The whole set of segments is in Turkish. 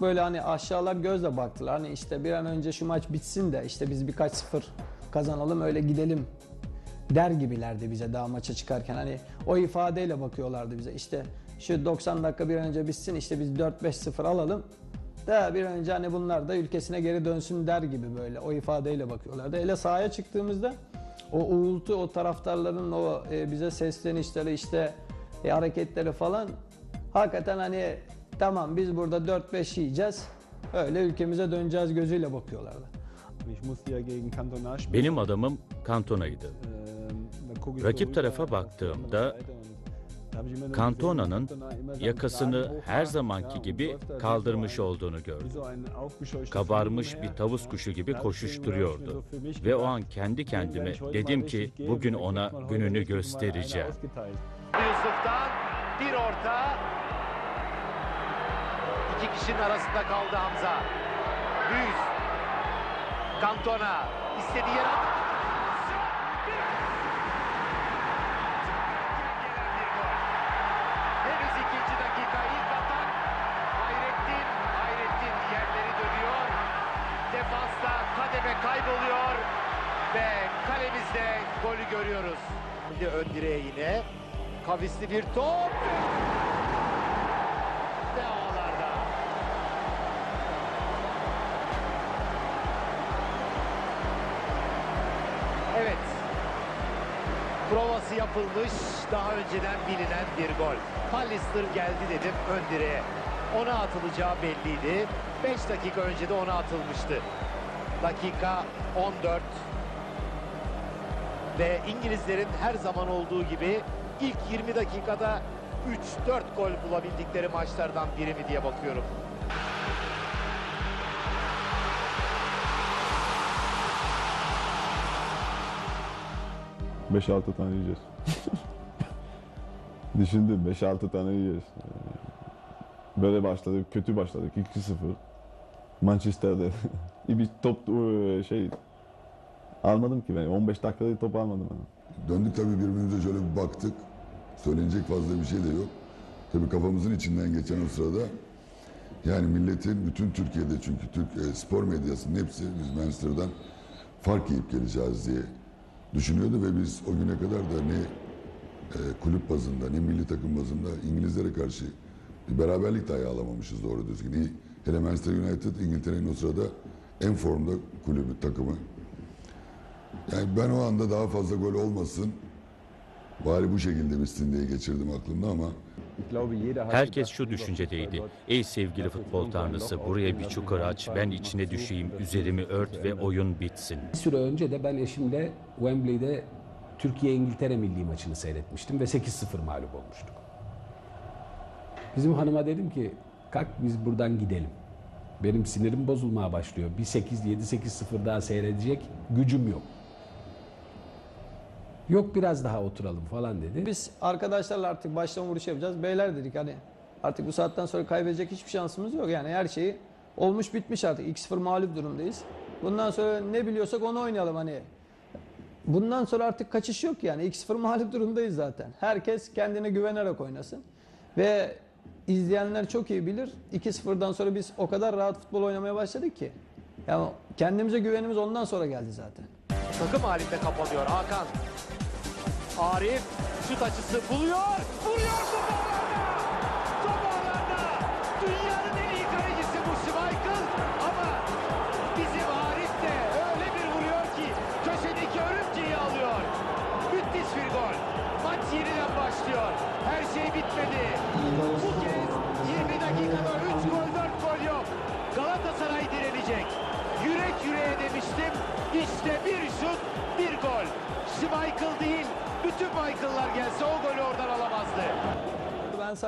böyle hani aşağılar gözle baktılar. Hani işte bir an önce şu maç bitsin de işte biz birkaç sıfır kazanalım öyle gidelim der gibilerdi bize daha maça çıkarken. Hani o ifadeyle bakıyorlardı bize. İşte şu 90 dakika bir an önce bitsin işte biz 4-5-0 alalım. Da bir an önce hani bunlar da ülkesine geri dönsün der gibi böyle o ifadeyle bakıyorlardı. Hele sahaya çıktığımızda o uğultu, o taraftarların o e, bize seslenişleri işte e, hareketleri falan hakikaten hani tamam biz burada 4-5 yiyeceğiz. Öyle ülkemize döneceğiz gözüyle bakıyorlardı. Benim adamım ich Rakip tarafa baktığımda seinen yakasını her zamanki gibi kaldırmış olduğunu gördüm. Kabarmış bir tavus kuşu gibi koşuşturuyordu. Ve o an kendi kendime dedim ki bugün ona gününü göstereceğim. bir orta. İki kişinin arasında kaldı Hamza. Büyüz. Cantona. istediği yere. Henüz ikinci dakika ilk atak. Hayrettin, Hayrettin yerleri dönüyor. Kayboluyor. Ve kalemizde golü görüyoruz. Şimdi ön direğe yine. Kavisli bir top. Provası yapılmış, daha önceden bilinen bir gol. Pallister geldi dedim ön direğe. Ona atılacağı belliydi. 5 dakika önce de ona atılmıştı. Dakika 14. Ve İngilizlerin her zaman olduğu gibi ilk 20 dakikada 3-4 gol bulabildikleri maçlardan biri mi diye bakıyorum. Beş altı tane yiyeceğiz. Düşündüm 5-6 tane yiyeceğiz. Ee, Böyle başladık, kötü başladık 2-0. Manchester'de bir top e, şey almadım ki ben. 15 dakikada top almadım ben. Döndük tabii birbirimize şöyle bir baktık. Söylenecek fazla bir şey de yok. Tabii kafamızın içinden geçen o sırada yani milletin bütün Türkiye'de çünkü Türk e, spor medyasının hepsi biz Manchester'dan fark yiyip geleceğiz diye düşünüyordu ve biz o güne kadar da ne e, kulüp bazında ne milli takım bazında İngilizlere karşı bir beraberlik dahi alamamışız doğru düzgün. Hele Manchester United İngiltere'nin o sırada en formda kulübü takımı. Yani ben o anda daha fazla gol olmasın bari bu şekilde bitsin diye geçirdim aklımda ama Herkes şu düşüncedeydi. Ey sevgili futbol tanrısı buraya bir çukur aç, ben içine düşeyim, üzerimi ört ve oyun bitsin. Bir süre önce de ben eşimle Wembley'de Türkiye-İngiltere milli maçını seyretmiştim ve 8-0 mağlup olmuştuk. Bizim hanıma dedim ki kalk biz buradan gidelim. Benim sinirim bozulmaya başlıyor. Bir 8-7-8-0 daha seyredecek gücüm yok. Yok biraz daha oturalım falan dedi. Biz arkadaşlarla artık baştan vuruş yapacağız. Beyler dedik hani artık bu saatten sonra kaybedecek hiçbir şansımız yok. Yani her şeyi olmuş bitmiş artık. 2-0 mağlup durumdayız. Bundan sonra ne biliyorsak onu oynayalım hani. Bundan sonra artık kaçış yok yani. 2-0 mağlup durumdayız zaten. Herkes kendine güvenerek oynasın. Ve izleyenler çok iyi bilir. 2-0'dan sonra biz o kadar rahat futbol oynamaya başladık ki. Yani kendimize güvenimiz ondan sonra geldi zaten. Takım halinde kapanıyor Hakan. Arif şut açısı buluyor. Vuruyor top ağlarda. Top ağlarda. Dünyanın en iyi kalecisi bu Schmeichel. Ama bizim Arif de öyle bir vuruyor ki köşedeki örümceği alıyor. Müthiş bir gol. Maç yeniden başlıyor. Her şey bitmedi. Bu kez 20 dakikada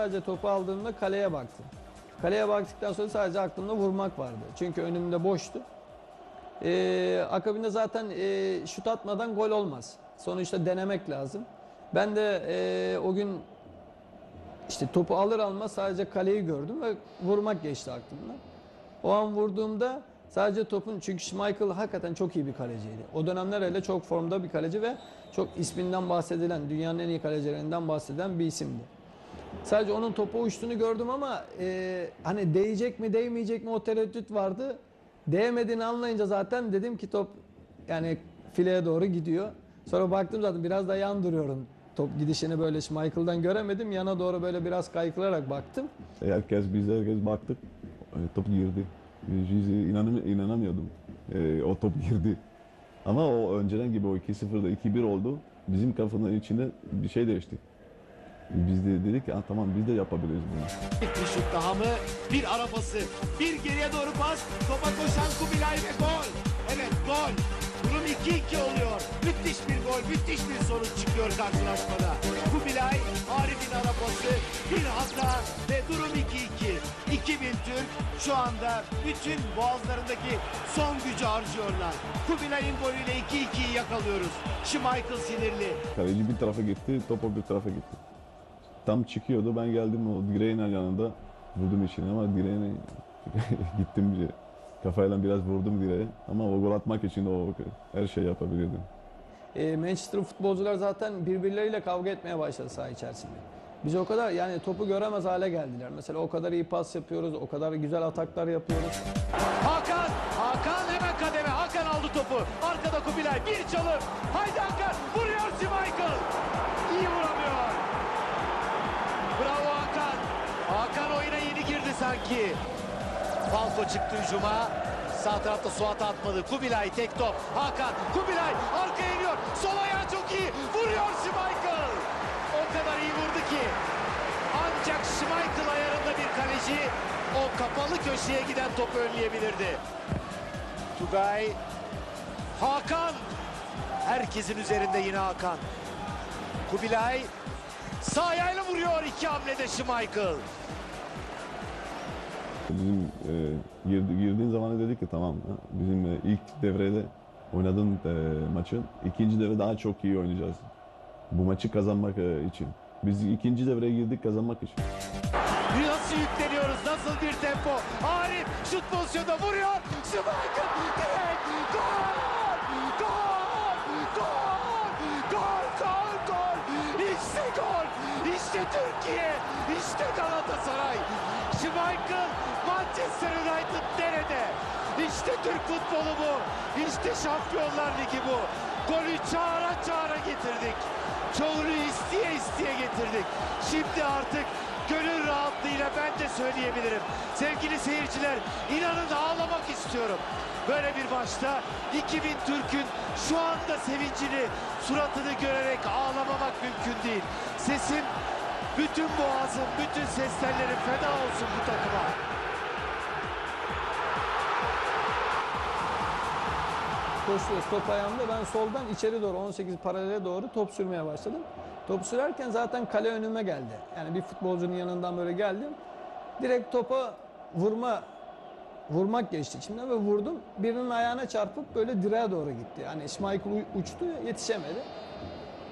sadece topu aldığımda kaleye baktım. Kaleye baktıktan sonra sadece aklımda vurmak vardı. Çünkü önümde boştu. Ee, akabinde zaten e, şut atmadan gol olmaz. Sonuçta denemek lazım. Ben de e, o gün işte topu alır almaz sadece kaleyi gördüm ve vurmak geçti aklımdan. O an vurduğumda sadece topun çünkü Schmeichel hakikaten çok iyi bir kaleciydi. O dönemler öyle çok formda bir kaleci ve çok isminden bahsedilen, dünyanın en iyi kalecilerinden bahsedilen bir isimdi. Sadece onun topa uçtuğunu gördüm ama e, hani değecek mi değmeyecek mi o tereddüt vardı. Değmediğini anlayınca zaten dedim ki top yani fileye doğru gidiyor. Sonra baktım zaten biraz da yan duruyorum. Top gidişini böyle Michael'dan göremedim. Yana doğru böyle biraz kaykılarak baktım. Herkes biz herkes baktık. E, top girdi. Biz inanam inanamıyordum. E, o top girdi. Ama o önceden gibi o 2-0'da 2-1 oldu. Bizim kafanın içinde bir şey değişti. Biz de dedik ki "Ah, tamam biz de yapabiliriz bunu. Bir şut daha mı? Bir arabası. Bir geriye doğru pas. Topa koşan Kubilay ve gol. Evet gol. Durum 2-2 oluyor. Müthiş bir gol, müthiş bir sonuç çıkıyor karşılaşmada. Kubilay, Arif'in arabası, bir hata ve durum 2-2. 2000 Türk şu anda bütün boğazlarındaki son gücü harcıyorlar. Kubilay'ın golüyle 2-2'yi yakalıyoruz. Schmeichel sinirli. Kaleci bir tarafa gitti, top o bir tarafa gitti. Tam çıkıyordu, ben geldim o direğin yanında vurdum içine ama direğine gittim bir kafayla biraz vurdum direğe. Ama o gol atmak için o her şey yapabilirdim. E, Manchester futbolcular zaten birbirleriyle kavga etmeye başladı saha içerisinde. Biz o kadar yani topu göremez hale geldiler. Mesela o kadar iyi pas yapıyoruz, o kadar güzel ataklar yapıyoruz. Hakan, Hakan hemen kademe. Hakan aldı topu. Arkada Kubilay bir çalım. Haydi Hakan vuruyor Schmeichel. Sanki. Falco çıktı hücuma. Sağ tarafta Suat atmadı. Kubilay tek top. Hakan, Kubilay arkaya iniyor. Sol ayağı çok iyi. Vuruyor Schmeichel. O kadar iyi vurdu ki. Ancak Schmeichel ayarında bir kaleci o kapalı köşeye giden topu önleyebilirdi. Tugay, Hakan. Herkesin üzerinde yine Hakan. Kubilay sağ ayağıyla vuruyor iki hamlede Schmeichel. Bizim e, girdi, girdiğin zaman dedik ki tamam bizim e, ilk devrede oynadığın e, maçın ikinci devre daha çok iyi oynayacağız. Bu maçı kazanmak e, için. Biz ikinci devreye girdik kazanmak için. Nasıl yükleniyoruz? Nasıl bir tempo? Arif şut pozisyonunda vuruyor. Schmeichel Schmeichel Manchester United nerede? İşte Türk futbolu bu. İşte Şampiyonlar Ligi bu. Golü çağıra çağıra getirdik. Çoğunu isteye isteye getirdik. Şimdi artık gönül rahatlığıyla ben de söyleyebilirim. Sevgili seyirciler inanın ağlamak istiyorum. Böyle bir maçta 2000 Türk'ün şu anda sevincini, suratını görerek ağlamamak mümkün değil. Sesim, bütün boğazım, bütün ses tellerim feda olsun bu takıma. Koşuyoruz top ayağımda ben soldan içeri doğru 18 paralele doğru top sürmeye başladım. Top sürerken zaten kale önüme geldi. Yani bir futbolcunun yanından böyle geldim. Direkt topa vurma vurmak geçti içimden ve vurdum. Birinin ayağına çarpıp böyle direğe doğru gitti. Yani u- uçtu yetişemedi.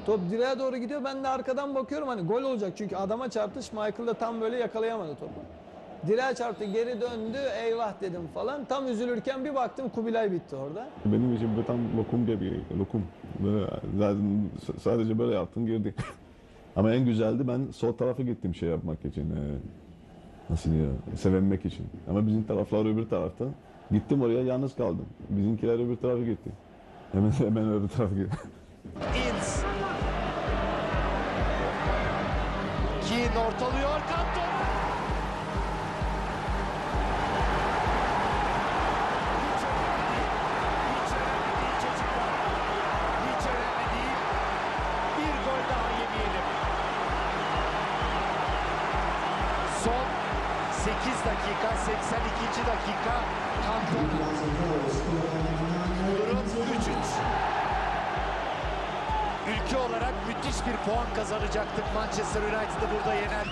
Top direğe doğru gidiyor. Ben de arkadan bakıyorum hani gol olacak çünkü adama çarptı. Schmeichel de tam böyle yakalayamadı topu. Direğe çarptı geri döndü eyvah dedim falan. Tam üzülürken bir baktım Kubilay bitti orada. Benim için bu tam lokum gibi lokum. Zaten sadece böyle yaptım girdi. Ama en güzeldi ben sol tarafa gittim şey yapmak için. e, nasıl ya? Sevinmek için. Ama bizim taraflar öbür tarafta. Gittim oraya yalnız kaldım. Bizimkiler öbür tarafa gitti. Hemen hemen öbür tarafa gitti. Keane ortalıyor. Yemeyelim. Son 8 dakika, 82. dakika. Kanton. Durum 3-3. Ülke olarak müthiş bir puan kazanacaktık Manchester United'ı burada yener.